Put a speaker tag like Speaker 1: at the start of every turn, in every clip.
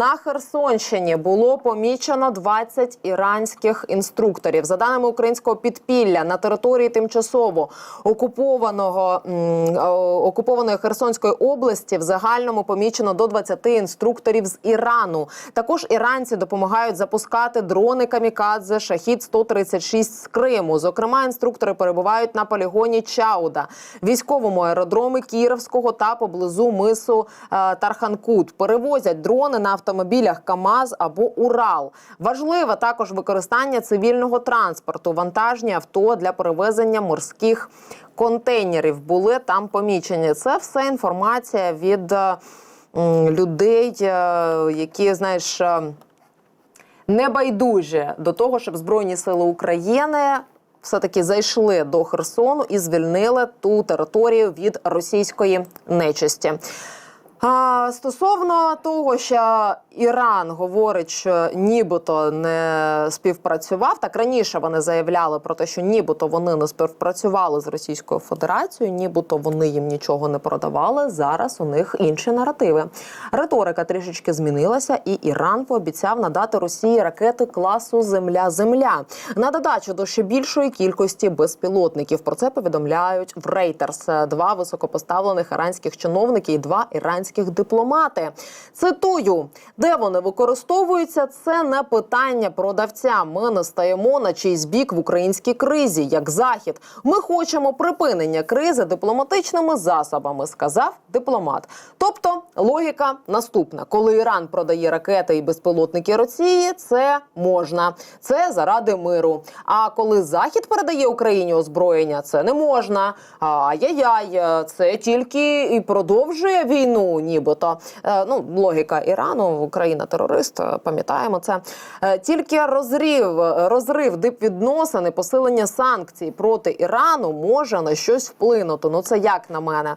Speaker 1: На Херсонщині було помічено 20 іранських інструкторів. За даними українського підпілля, на території тимчасово окупованого окупованої Херсонської області в загальному помічено до 20 інструкторів з Ірану. Також іранці допомагають запускати дрони камікадзе Шахід 136 з Криму. Зокрема, інструктори перебувають на полігоні Чауда, військовому аеродромі Кіровського та поблизу мису е, Тарханкут. Перевозять дрони на автомобілях КАМАЗ або Урал. Важливе також використання цивільного транспорту, вантажні авто для перевезення морських контейнерів були там помічені. Це все інформація від е, людей, е, які знаєш. е, небайдужі до того, щоб Збройні сили України все-таки зайшли до Херсону і звільнили ту територію від російської нечисті. А, стосовно того, що Іран говорить, що нібито не співпрацював, так раніше вони заявляли про те, що нібито вони не співпрацювали з Російською Федерацією, нібито вони їм нічого не продавали. Зараз у них інші наративи. Риторика трішечки змінилася, і Іран пообіцяв надати Росії ракети класу Земля-Земля на додачу до ще більшої кількості безпілотників. Про це повідомляють в Reuters два високопоставлених іранських чиновники і два іранських дипломати. Цитую, де вони використовуються, це не питання продавця. Ми не стаємо на чийсь бік в українській кризі, як захід. Ми хочемо припинення кризи дипломатичними засобами, сказав дипломат. Тобто логіка наступна: коли Іран продає ракети і безпілотники Росії, це можна, це заради миру. А коли Захід передає Україні озброєння, це не можна. Ай-яй-яй, це тільки і продовжує війну, нібито. Е, Ну, логіка Ірану, Україна терорист, е, пам'ятаємо це. Е, Тільки розрив, розрив дипвідносин і посилення санкцій проти Ірану може на щось вплинути. Ну це як на мене.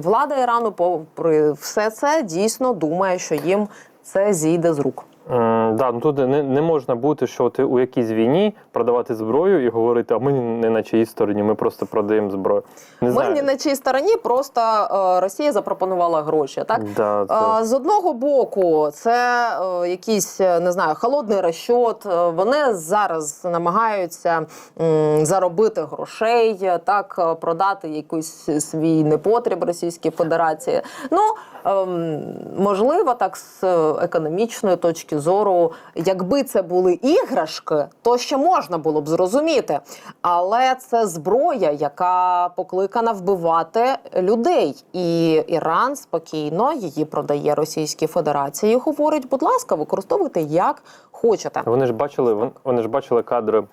Speaker 1: Влада Ірану, попри все це, дійсно думає, що їм це зійде з рук.
Speaker 2: М, Да, ну тут не, не можна бути, що ти у якійсь війні продавати зброю і говорити, а ми не на чиїй стороні, ми просто продаємо зброю. Не
Speaker 1: Ми
Speaker 2: знаю.
Speaker 1: ні на чиїй стороні, просто е, Росія запропонувала гроші. Так
Speaker 2: Да, це...
Speaker 1: Е, з одного боку, це е, якийсь е, не знаю, холодний розчот. Е, Вони зараз намагаються м, заробити грошей, е, так е, продати якийсь свій непотріб Російській Федерації. Ну ем, можливо, так з е, економічної точки зору, якби це були іграшки, то ще можна було б зрозуміти. Але це зброя, яка покликана вбивати людей, і Іран спокійно її продає Російській Федерації. Говорить, будь ласка, використовуйте як хочете.
Speaker 2: Вони ж бачили, вони ж бачили кадри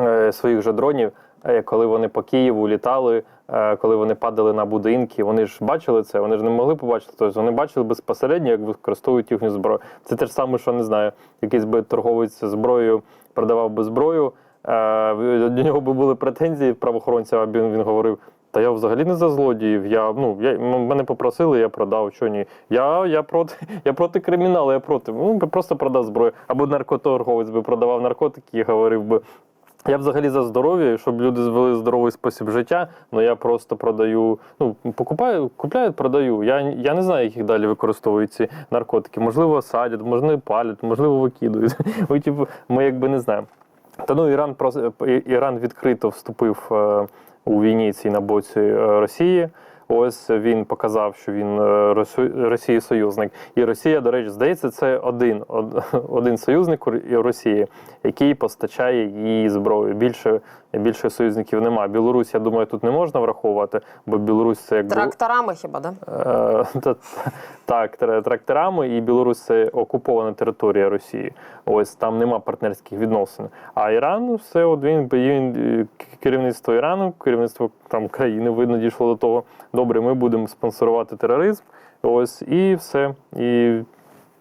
Speaker 2: е, своїх же дронів, коли вони по Києву літали, е, коли вони падали на будинки. Вони ж бачили це, вони ж не могли побачити. Тобто вони бачили безпосередньо, як використовують їхню зброю. Це те ж саме, що не знаю, якийсь би торговець зброєю продавав би зброю. е, До нього би були претензії правоохоронця, а він, він говорив. Та я взагалі не за злодіїв. Я ну я мене попросили, я продав. Що ні? Я, я проти я проти криміналу, я проти. Ну просто продав зброю. Або наркоторговець би продавав наркотики і говорив би. Я взагалі за здоров'я, щоб люди звели здоровий спосіб життя. але я просто продаю. Ну покупаю, купляю, продаю. Я я не знаю, яких далі використовують ці наркотики. Можливо, садять, можливо, палять, можливо, викидують. Ті, типу, ми якби не знаємо. Та ну Іран Іран відкрито вступив е, у війні цій на боці е, Росії. Ось він показав, що він е, Росії союзник. І Росія, до речі, здається, це один, од- один союзник Росії, який постачає їй зброю. Більше, більше союзників немає. Білорусь, я думаю, тут не можна враховувати, бо Білорусь це якби
Speaker 1: Тракторами хіба да?
Speaker 2: Е, Так, тракторами, і Білорусь це окупована територія Росії. Ось там нема партнерських відносин. А Іран все от він, він е, керівництво Ірану, керівництво там країни видно дійшло до того. Добре, ми будемо спонсорувати тероризм. Ось і все. І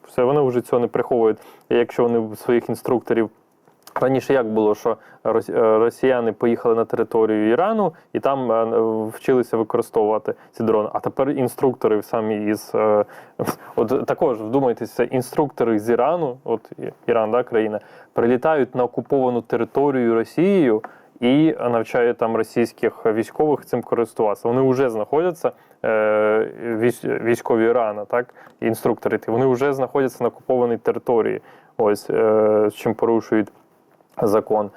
Speaker 2: все, вони вже цього не приховують. Якщо вони своїх інструкторів. Раніше як було, що е, росіяни поїхали на територію Ірану і там е, вчилися використовувати ці дрони. А тепер інструктори самі із е, от також вдумайтеся, інструктори з Ірану, от Іран, да, країна, прилітають на окуповану територію Росією і навчають там російських військових цим користуватися. Вони вже знаходяться е, військ- військові Ірану, так, інструктори, вони вже знаходяться на окупованій території, ось е, чим порушують закон.